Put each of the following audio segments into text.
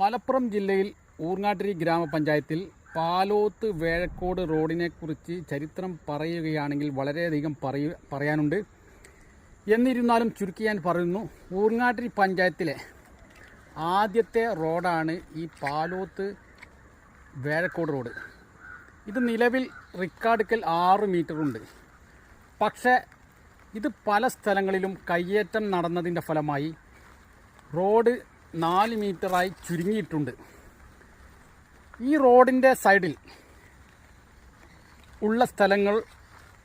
മലപ്പുറം ജില്ലയിൽ ഊർങ്ങാട്ടിരി ഗ്രാമപഞ്ചായത്തിൽ പാലോത്ത് വേഴക്കോട് റോഡിനെക്കുറിച്ച് ചരിത്രം പറയുകയാണെങ്കിൽ വളരെയധികം പറയ പറയാനുണ്ട്. എന്നിരുന്നാലും ചുരുക്കി ഞാൻ പറയുന്നു ഊർങ്ങാട്ടിരി പഞ്ചായത്തിലെ ആദ്യത്തെ റോഡാണ് ഈ പാലോത്ത് വേഴക്കോട് റോഡ്. ഇത് നിലവിൽ റിക്കാർഡിക്കൽ ആറ് മീറ്ററുണ്ട് പക്ഷേ ഇത് പല സ്ഥലങ്ങളിലും കയ്യേറ്റം നടന്നതിന്റെ ഫലമായി റോഡ് നാല് മീറ്ററായി ചുരുങ്ങിയിട്ടുണ്ട്. ഈ റോഡിന്റെ സൈഡിൽ ഉള്ള സ്ഥലങ്ങൾ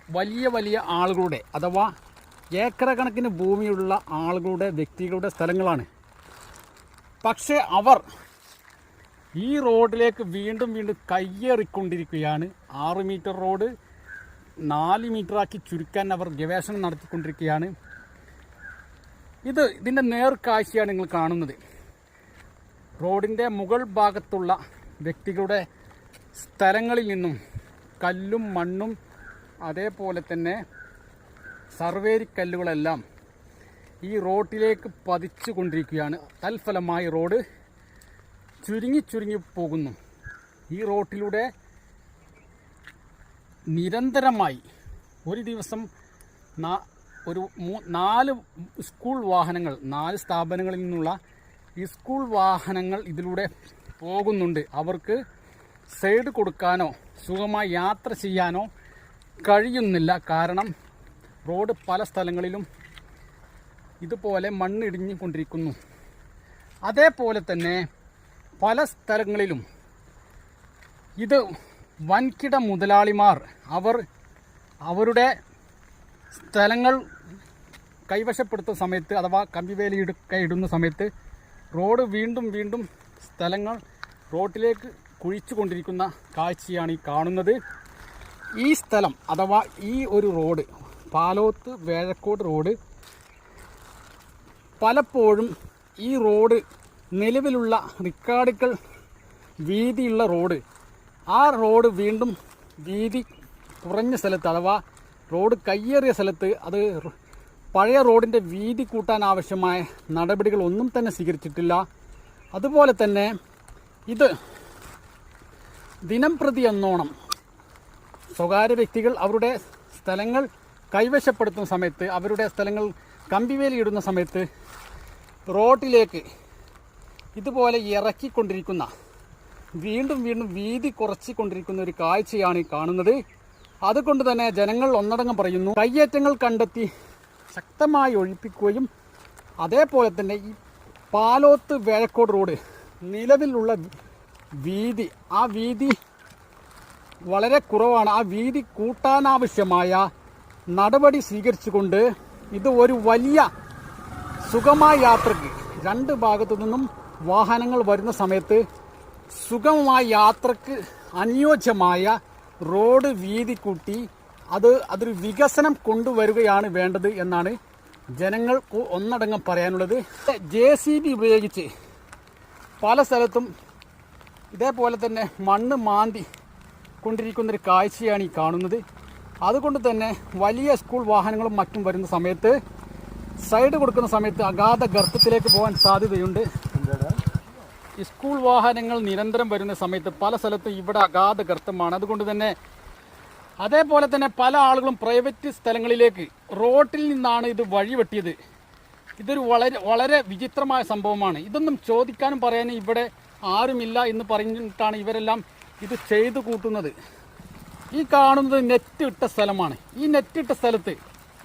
വലിയ വലിയ ആളുകളുടെ അഥവാ ഏക്കറ കണക്കിന് ഭൂമിയുള്ള ആളുകളുടെ വ്യക്തികളുടെ സ്ഥലങ്ങളാണ്. പക്ഷേ അവർ ഈ റോഡിലേക്ക് വീണ്ടും വീണ്ടും കയ്യേറിക്കൊണ്ടിരിക്കുകയാണ്. ആറ് മീറ്റർ റോഡ് നാല് മീറ്ററാക്കി ചുരുക്കാൻ അവർ ഗവേഷണം നടത്തിക്കൊണ്ടിരിക്കുകയാണ്. ഇത് ഇതിന്റെ നേർക്കാഴ്ചയാണ് നിങ്ങൾ കാണുന്നത്. റോഡിന്റെ മുകൾ ഭാഗത്തുള്ള വ്യക്തികളുടെ സ്ഥലങ്ങളിൽ നിന്നും കല്ലും മണ്ണും അതേപോലെ തന്നെ സർവേരിക്കല്ലുകളെല്ലാം ഈ റോഡിലേക്ക് പതിച്ചു കൊണ്ടിരിക്കുകയാണ്. തൽഫലമായി റോഡ് ചുരുങ്ങി ചുരുങ്ങി പോകുന്നു. ഈ റോട്ടിലൂടെ നിരന്തരമായി ഒരു ദിവസം ഒരു നാല് സ്കൂൾ വാഹനങ്ങൾ നാല് സ്ഥാപനങ്ങളിൽ നിന്നുള്ള സ്കൂൾ വാഹനങ്ങൾ ഇതിലൂടെ പോകുന്നുണ്ട്. അവർക്ക് സൈഡ് കൊടുക്കാനോ സുഖമായി യാത്ര ചെയ്യാനോ കഴിയുന്നില്ല. കാരണം റോഡ് പല സ്ഥലങ്ങളിലും ഇതുപോലെ മണ്ണിടിഞ്ഞു കൊണ്ടിരിക്കുന്നു. അതേപോലെ തന്നെ പല സ്ഥലങ്ങളിലും ഇത് വൻകിട മുതലാളിമാർ അവർ അവരുടെ സ്ഥലങ്ങൾ കൈവശപ്പെടുത്തുന്ന സമയത്ത് അഥവാ കമ്പിവേലി ഇടുക്ക ഇടുന്ന സമയത്ത് റോഡ് വീണ്ടും വീണ്ടും സ്ഥലങ്ങൾ റോഡിലേക്ക് കുഴിച്ചു കൊണ്ടിരിക്കുന്ന കാഴ്ചയാണ് ഈ കാണുന്നത്. ഈ സ്ഥലം അഥവാ ഈ ഒരു റോഡ് പാലോത്ത് വേഴക്കോട് റോഡ് പലപ്പോഴും ഈ റോഡ് നിലവിലുള്ള റിക്കാർഡുകൾ വീതിയുള്ള റോഡ്. ആ റോഡ് വീണ്ടും വീതി കുറഞ്ഞ സ്ഥലത്ത് അഥവാ റോഡ് കയ്യേറിയ സ്ഥലത്ത് അത് പഴയ റോഡിന്റെ വീതി കൂട്ടാൻ ആവശ്യമായ നടപടികൾ ഒന്നും തന്നെ സ്വീകരിച്ചിട്ടില്ല. അതുപോലെ തന്നെ ഇത് ദിനം പ്രതി എന്നോണം സ്വകാര്യ വ്യക്തികൾ അവരുടെ സ്ഥലങ്ങൾ കൈവശപ്പെടുത്തുന്ന സമയത്ത് അവരുടെ സ്ഥലങ്ങൾ കമ്പിവേലിയിടുന്ന സമയത്ത് റോഡിലേക്ക് ഇതുപോലെ ഇറക്കിക്കൊണ്ടിരിക്കുന്ന വീണ്ടും വീണ്ടും വീതി കുറച്ചിക്കൊണ്ടിരിക്കുന്ന ഒരു കാഴ്ചയാണ് കാണുന്നത്. അതുകൊണ്ട് തന്നെ ജനങ്ങൾ ഒന്നടങ്കം പറയുന്നു കയ്യേറ്റങ്ങൾ കണ്ടെത്തി ശക്തമായി ഒഴിപ്പിക്കുകയും അതേപോലെ തന്നെ ഈ പാലോത്ത് വേഴക്കോട് റോഡ് നിലവിലുള്ള വീതി ആ വീതി വളരെ കുറവാണ്. ആ വീതി കൂട്ടാനാവശ്യമായ നടപടി സ്വീകരിച്ചുകൊണ്ട് ഇത് ഒരു വലിയ സുഗമമായ യാത്രയ്ക്ക് രണ്ട് ഭാഗത്തു നിന്നും വാഹനങ്ങൾ വരുന്ന സമയത്ത് സുഗമമായ യാത്രയ്ക്ക് അനുയോജ്യമായ റോഡ് വീതി കൂട്ടി അത് അതൊരു വികസനം കൊണ്ടുവരികയാണ് വേണ്ടത് എന്നാണ് ജനങ്ങൾക്ക് ഒന്നടങ്കം പറയാനുള്ളത്. ജെ സി ബി ഉപയോഗിച്ച് പല സ്ഥലത്തും ഇതേപോലെ തന്നെ മണ്ണ് മാന്തി കൊണ്ടിരിക്കുന്നൊരു കാഴ്ചയാണ് ഈ കാണുന്നത്. അതുകൊണ്ട് തന്നെ വലിയ സ്കൂൾ വാഹനങ്ങളും മറ്റും വരുന്ന സമയത്ത് സൈഡ് കൊടുക്കുന്ന സമയത്ത് അഗാധ ഗർത്തത്തിലേക്ക് പോകാൻ സാധ്യതയുണ്ട്. സ്കൂൾ വാഹനങ്ങൾ നിരന്തരം വരുന്ന സമയത്ത് പല സ്ഥലത്തും ഇവിടെ അഗാധ ഗർത്തമാണ്. അതുകൊണ്ട് തന്നെ അതേപോലെ തന്നെ പല ആളുകളും പ്രൈവറ്റ് സ്ഥലങ്ങളിലേക്ക് റോട്ടിൽ നിന്നാണ് ഇത് വഴി വെട്ടിയത് ഇതൊരു വളരെ വളരെ വിചിത്രമായ സംഭവമാണ്. ഇതൊന്നും ചോദിക്കാനും പറയാനും ഇവിടെ ആരുമില്ല എന്ന് പറഞ്ഞിട്ടാണ് ഇവരെല്ലാം ഇത് ചെയ്തു കൂട്ടുന്നത്. ഈ കാണുന്നത് നെറ്റ് ഇട്ട സ്ഥലമാണ്. ഈ നെറ്റ് ഇട്ട സ്ഥലത്ത്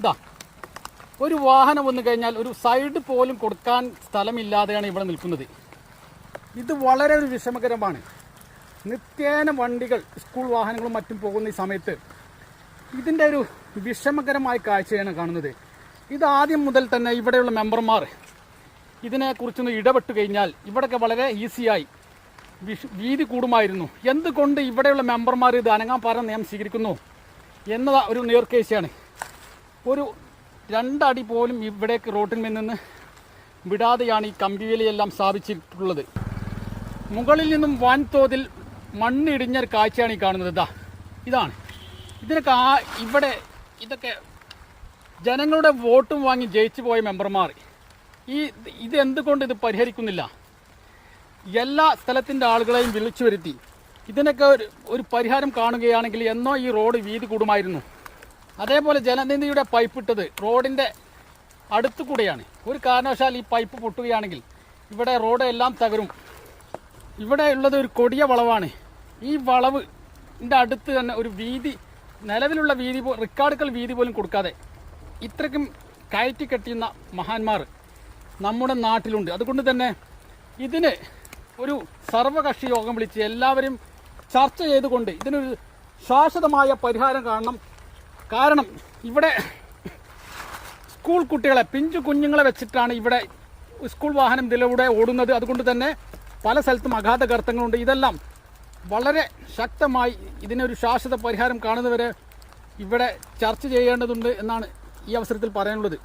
ഇതാ ഒരു വാഹനം വന്നു കഴിഞ്ഞാൽ ഒരു സൈഡ് പോലും കൊടുക്കാൻ സ്ഥലമില്ലാതെയാണ് ഇവിടെ നിൽക്കുന്നത്. ഇത് വളരെ ഒരു വിഷമകരമാണ്. നിത്യേന വണ്ടികൾ സ്കൂൾ വാഹനങ്ങളും മറ്റും പോകുന്ന ഈ സമയത്ത് ഇതിന്റെ ഒരു വിഷമകരമായ കാഴ്ചയാണ് കാണുന്നത്. ഇത് ആദ്യം മുതൽ തന്നെ ഇവിടെയുള്ള മെമ്പർമാർ ഇതിനെക്കുറിച്ചൊന്ന് ഇടപെട്ട് കഴിഞ്ഞാൽ ഇവിടെയൊക്കെ വളരെ ഈസിയായി വീതി കൂടുമായിരുന്നു. എന്തുകൊണ്ട് ഇവിടെയുള്ള മെമ്പർമാർ ഇത് അനങ്ങാപ്പാറ നിയമം സ്വീകരിക്കുന്നു എന്നത് ഒരു നേർക്കേശയാണ്. ഒരു രണ്ടടി പോലും ഇവിടേക്ക് റോട്ടിന്മേൽ നിന്ന് വിടാതെയാണ് ഈ കമ്പിവേലിയെല്ലാം സ്ഥാപിച്ചിട്ടുള്ളത്. മുകളിൽ നിന്നും വൻതോതിൽ മണ്ണിടിഞ്ഞ ഒരു കാഴ്ചയാണ് ഈ കാണുന്നത്. ഇതാ ഇതാണ്. ഇതിനൊക്കെ ആ ഇവിടെ ഇതൊക്കെ ജനങ്ങളുടെ വോട്ടും വാങ്ങി ജയിച്ചു പോയ മെമ്പർമാർ. ഈ ഇത് എന്തുകൊണ്ട് ഇത് പരിഹരിക്കുന്നില്ല? എല്ലാ സ്ഥലത്തിന്റെ ആളുകളെയും വിളിച്ചു വരുത്തി. ഇതിനൊക്കെ ഒരു ഒരു പരിഹാരം കാണുകയാണെങ്കിൽ എന്നോ ഈ റോഡ് വീതി കൂടുമായിരുന്നു. അതേപോലെ ജലനിധിയുടെ പൈപ്പ് ഇട്ടത് റോഡിന്റെ അടുത്തു കൂടെയാണ് ഒരു കാരണവശാൽ ഈ പൈപ്പ് പൊട്ടുകയാണെങ്കിൽ ഇവിടെ റോഡ് എല്ലാം തകരും. ഇവിടെ ഉള്ളത് ഒരു കൊടിയ വളവാണ്. ഈ വളവ് ഇതിന്റെ അടുത്ത് തന്നെ ഒരു വീതി നിലവിലുള്ള വീതി റിക്കാർഡുകൾ വീതി പോലും കൊടുക്കാതെ ഇത്രയ്ക്കും കയറ്റി കെട്ടിയുന്ന മഹാന്മാർ നമ്മുടെ നാട്ടിലുണ്ട്. അതുകൊണ്ട് തന്നെ ഇതിന് ഒരു സർവകക്ഷി യോഗം വിളിച്ച് എല്ലാവരും ചർച്ച ചെയ്തുകൊണ്ട് ഇതിനൊരു ശാശ്വതമായ പരിഹാരം കാണണം. കാരണം ഇവിടെ സ്കൂൾ കുട്ടികളെ പിഞ്ചു കുഞ്ഞുങ്ങളെ വെച്ചിട്ടാണ് ഇവിടെ സ്കൂൾ വാഹനം ഇതിലൂടെ ഓടുന്നത്. അതുകൊണ്ട് തന്നെ പല സ്ഥലത്തും അഗാധ ഗർത്തങ്ങളുണ്ട് ഇതെല്ലാം വളരെ ശക്തമായി ഇതിനൊരു ശാശ്വത പരിഹാരം കാണുന്നവരെ ഇവിടെ ചർച്ച ചെയ്യേണ്ടതുണ്ട് എന്നാണ് ഈ അവസരത്തിൽ പറയാനുള്ളത്.